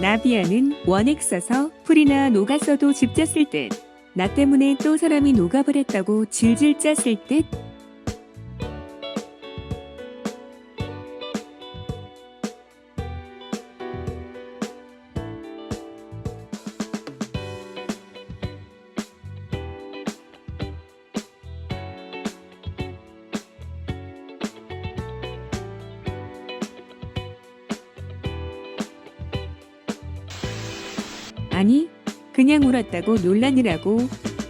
나비아는 원액 써서 풀이나 녹았어도 집 짰을 듯. 나 때문에 또 사람이 녹아버렸다고 질질 짰을 듯. 아니, 그냥 울었다고 논란이라고.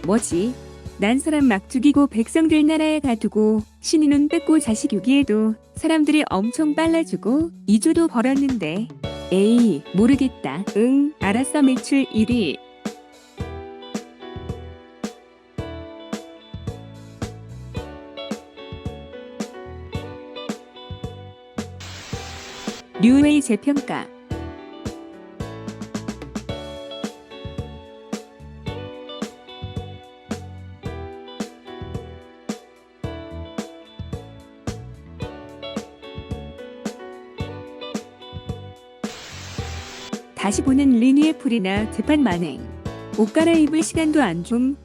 뭐지? 난 사람 막 죽이고 백성들 나라에 가두고 신인은 뺏고 자식 유기에도 사람들이 엄청 빨라주고 이주도 벌었는데. 에이, 모르겠다. 응, 알았어 매출 1위. 류웨이 재평가 다시 보는 리니의 풀이나 재판 만행. 옷 갈아입을 시간도 안 좀.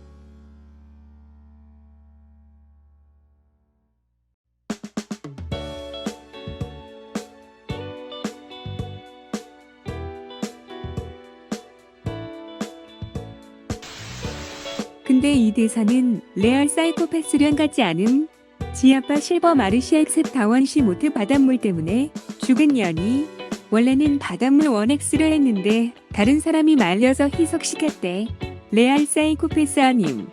근데 이 대사는 레알 사이코패스련 같지 않음? 지아빠 실버 마르시아 엑셉 다원시 모트 바닷물 때문에 죽은 년이 원래는 바닷물 원엑스를 했는데 다른 사람이 말려서 희석시켰대. 레알 사이코패스 아님.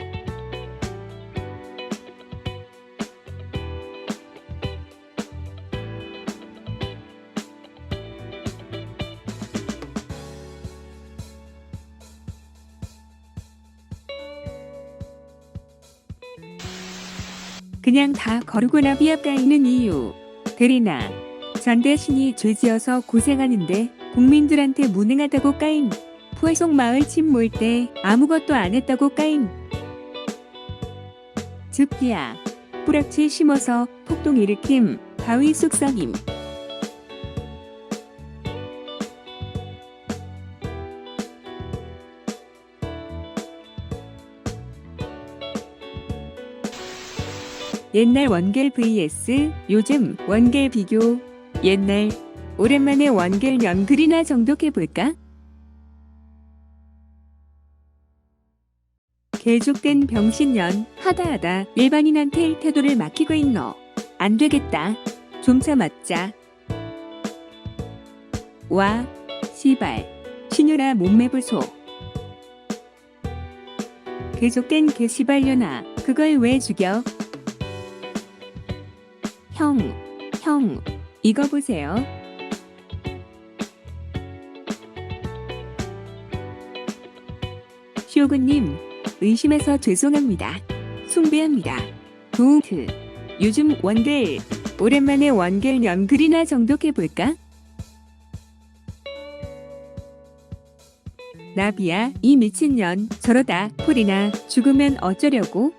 그냥 다 거르거나 비압가 있는 이유. 대리나 전 대신이 죄지어서 고생하는데 국민들한테 무능하다고 까임. 부회속 마을 침몰 때 아무것도 안 했다고 까임. 즉비야 뿌락치 심어서 폭동 일으킴. 바위 쑥성임. 옛날 원겔 vs 요즘 원겔 비교. 옛날 오랜만에 원겔 연글이나 정독해 볼까? 개족된 병신년 하다하다 일반인한테 태도를 맡기고 있노. 안 되겠다. 좀 참았자. 와, 시발. 신유라 몸매 보소. 개족된 개시발려나 그걸 왜 죽여? 형, 형, 이거 보세요. 쇼군님, 의심해서 죄송합니다. 숭배합니다. 도우크, 요즘 원겔, 오랜만에 원겔 연글이나 정독해볼까? 나비야, 이 미친년, 저러다, 풀이나, 죽으면 어쩌려고?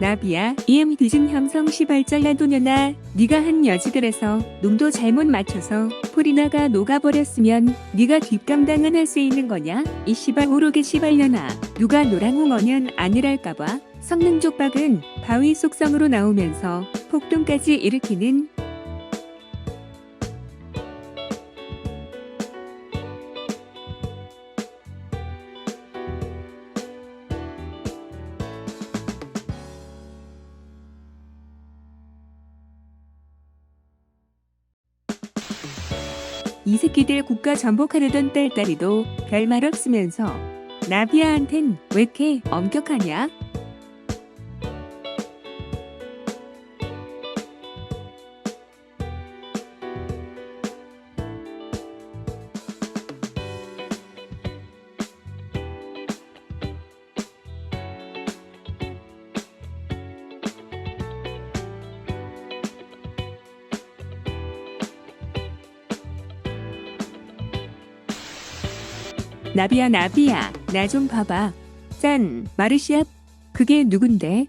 나비야, EM 뒤진 함성 시발절 나도녀나? 네가 한 여지들에서 농도 잘못 맞춰서 풀이나가 녹아버렸으면 네가 뒷감당은 할 수 있는 거냐? 이 시발 오르게 시발려나? 누가 노랑웅어년 아니랄까봐. 성능 족박은 바위 속성으로 나오면서 폭동까지 일으키는 이 새끼들 국가 전복하려던 딸딸이도 별말 없으면서 나비아한텐 왜 이렇게 엄격하냐? 나비야 나비야 나 좀 봐봐. 짠 마르시압 그게 누군데?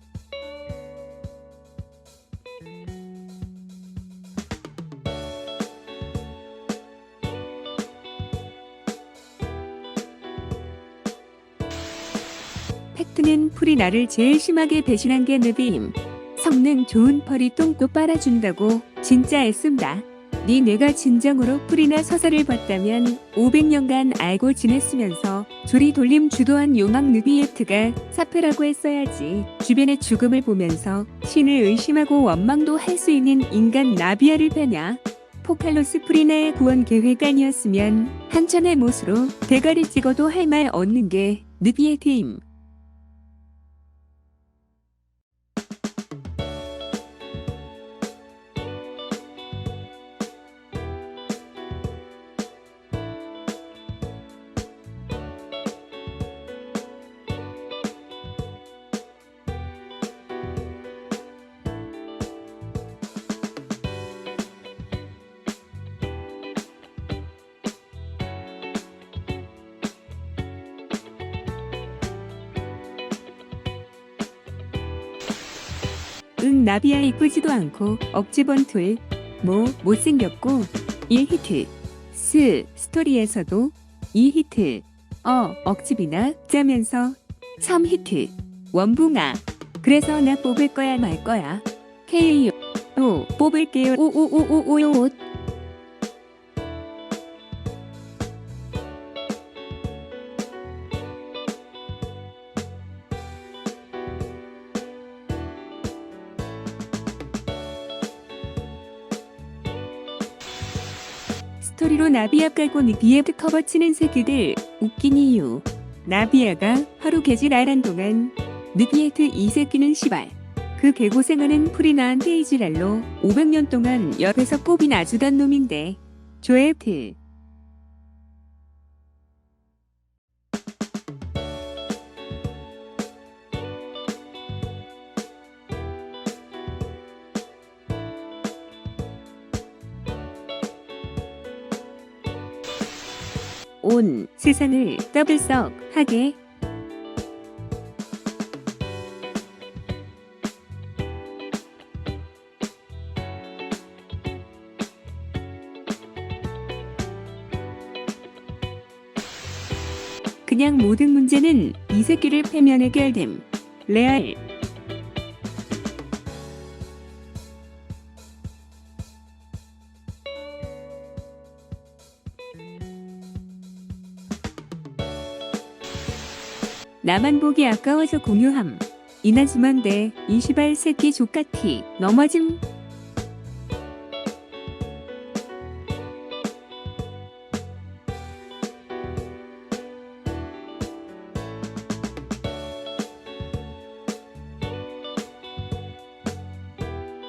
팩트는 풀이 나를 제일 심하게 배신한 게 느비임. 성능 좋은 펄이 똥도 빨아준다고 진짜 애쓴다. 네 뇌가 진정으로 풀이나 서사를 봤다면 500년간 알고 지냈으면서 조리 돌림 주도한 요망 느비에트가 사페라고 했어야지. 주변의 죽음을 보면서 신을 의심하고 원망도 할 수 있는 인간 나비아를 패냐? 포칼로스 프리나의 구원 계획 아니었으면 한참의 못으로 대가리 찍어도 할말 없는 게 느비에트 응 나비야 이쁘지도 않고 억지 번툴 뭐 못생겼고 1히트 스 스토리에서도 2히트 어 억지비나 짜면서 3히트 원붕아 그래서 나 뽑을 거야 말 거야 KO 오 뽑을게요 오오오오오오 스토리로 나비아 깔고 니비에 커버 치는 새끼들 웃긴 이유. 나비아가 하루 개질 알한 동안 느비에트 이 새끼는 시발. 그 개고생하는 프리나한테 이지랄로 500년 동안 옆에서 꼽이 나주던 놈인데. 조에트 온 세상을 더블썩 하게 그냥 모든 문제는 이 새끼를 패면 해결됨. 레알. 나만 보기 아까워서 공유함. 이나즈만데 이시발 새끼 족같이 넘어짐